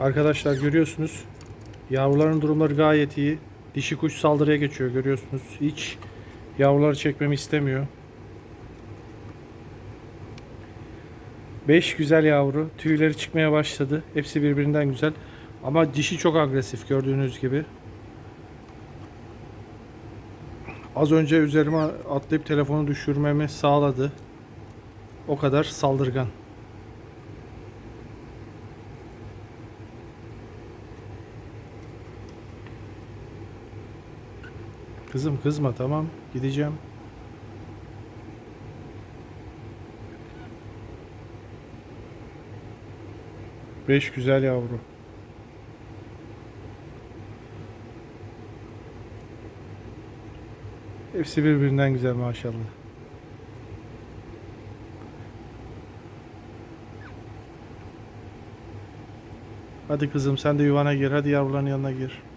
Arkadaşlar görüyorsunuz. Yavruların durumları gayet iyi. Dişi kuş saldırıya geçiyor görüyorsunuz. Hiç yavruları çekmemi istemiyor. 5 güzel yavru. Tüyleri çıkmaya başladı. Hepsi birbirinden güzel. Ama dişi çok agresif gördüğünüz gibi. Az önce üzerime atlayıp telefonu düşürmemi sağladı. O kadar saldırgan. Kızım kızma tamam gideceğim. Beş güzel yavru. Hepsi birbirinden güzel maşallah. Hadi kızım sen de yuvana gir. Hadi yavruların yanına gir.